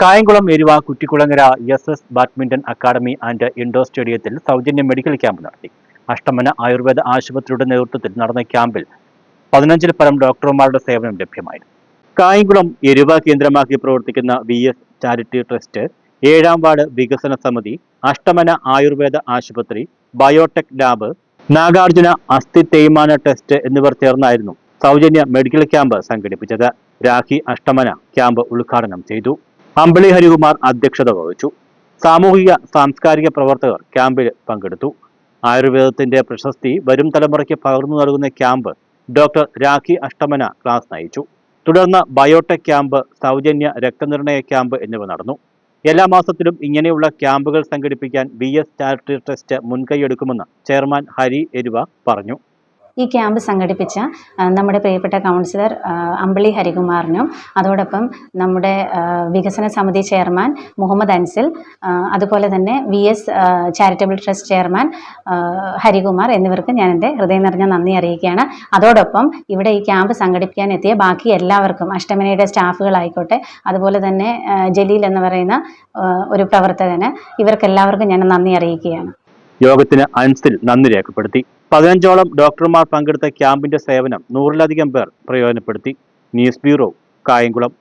Kayamkulam Eruva Kuttikulangara S S badminton academy and indoor സ്റ്റേഡിയത്തിൽ സൗജന്യ medical camp നടത്തി. അഷ്ടമന ആയുർവേദ ആശുപത്രിയുടെ നേതൃത്വത്തിൽ നടന്ന ക്യാമ്പിൽ പതിനഞ്ചിൽ പരം ഡോക്ടർമാരുടെ സേവനം ലഭ്യമായിരുന്നു. കായംകുളം എരുവ കേന്ദ്രമാക്കി പ്രവർത്തിക്കുന്ന വി എസ് ചാരിറ്റി ട്രസ്റ്റ് ഏഴാം വാർഡ് വികസന സമിതി അഷ്ടമന ആയുർവേദ ആശുപത്രി ബയോടെക് ലാബ് നാഗാർജുന അസ്ഥി തേയ്മാന ടെസ്റ്റ് എന്നിവർ ചേർന്നായിരുന്നു സൗജന്യ മെഡിക്കൽ ക്യാമ്പ് സംഘടിപ്പിച്ചത്. രാഖി അഷ്ടമന ക്യാമ്പ് ഉദ്ഘാടനം ചെയ്തു. അമ്പിളി ഹരികുമാർ അധ്യക്ഷത വഹിച്ചു. സാമൂഹിക സാംസ്കാരിക പ്രവർത്തകർ ക്യാമ്പിൽ പങ്കെടുത്തു. ആയുർവേദത്തിന്റെ പ്രശസ്തി വരും തലമുറയ്ക്ക് പകർന്നു നൽകുന്ന camp doctor Rakhi Ashtamana class നയിച്ചു. തുടർന്ന് ബയോടെക് ക്യാമ്പ് സൗജന്യ രക്തനിർണയ ക്യാമ്പ് എന്നിവ നടന്നു. എല്ലാ മാസത്തിലും ഇങ്ങനെയുള്ള ക്യാമ്പുകൾ സംഘടിപ്പിക്കാൻ ബി എസ് ചാരിറ്റി ട്രസ്റ്റ് മുൻകൈയെടുക്കുമെന്ന് ചെയർമാൻ ഹരി എരുവ പറഞ്ഞു. ഈ ക്യാമ്പ് സംഘടിപ്പിച്ച നമ്മുടെ പ്രിയപ്പെട്ട കൗൺസിലർ അമ്പിളി ഹരികുമാറിനും അതോടൊപ്പം നമ്മുടെ വികസന സമിതി ചെയർമാൻ മുഹമ്മദ് അൻസിൽ അതുപോലെ തന്നെ V S charitable trust chairman Harikumar എന്നിവർക്ക് ഞാൻ എന്റെ ഹൃദയം നിറഞ്ഞ നന്ദി അറിയിക്കുകയാണ്. അതോടൊപ്പം ഇവിടെ ഈ ക്യാമ്പ് സംഘടിപ്പിക്കാൻ എത്തിയ ബാക്കി എല്ലാവർക്കും അഷ്ടമനയുടെ സ്റ്റാഫുകളായിക്കോട്ടെ അതുപോലെ തന്നെ ജലീൽ എന്ന് പറയുന്ന ഒരു പ്രവർത്തകന് ഇവർക്കെല്ലാവർക്കും ഞാൻ നന്ദി അറിയിക്കുകയാണ്. യോഗത്തിന് അൻസിൽ നന്ദി രേഖപ്പെടുത്തി. പതിനഞ്ചോളം ഡോക്ടർമാർ പങ്കെടുത്ത ക്യാമ്പിന്റെ സേവനം നൂറിലധികം പേർ പ്രയോജനപ്പെടുത്തി. News bureau Kayamkulam.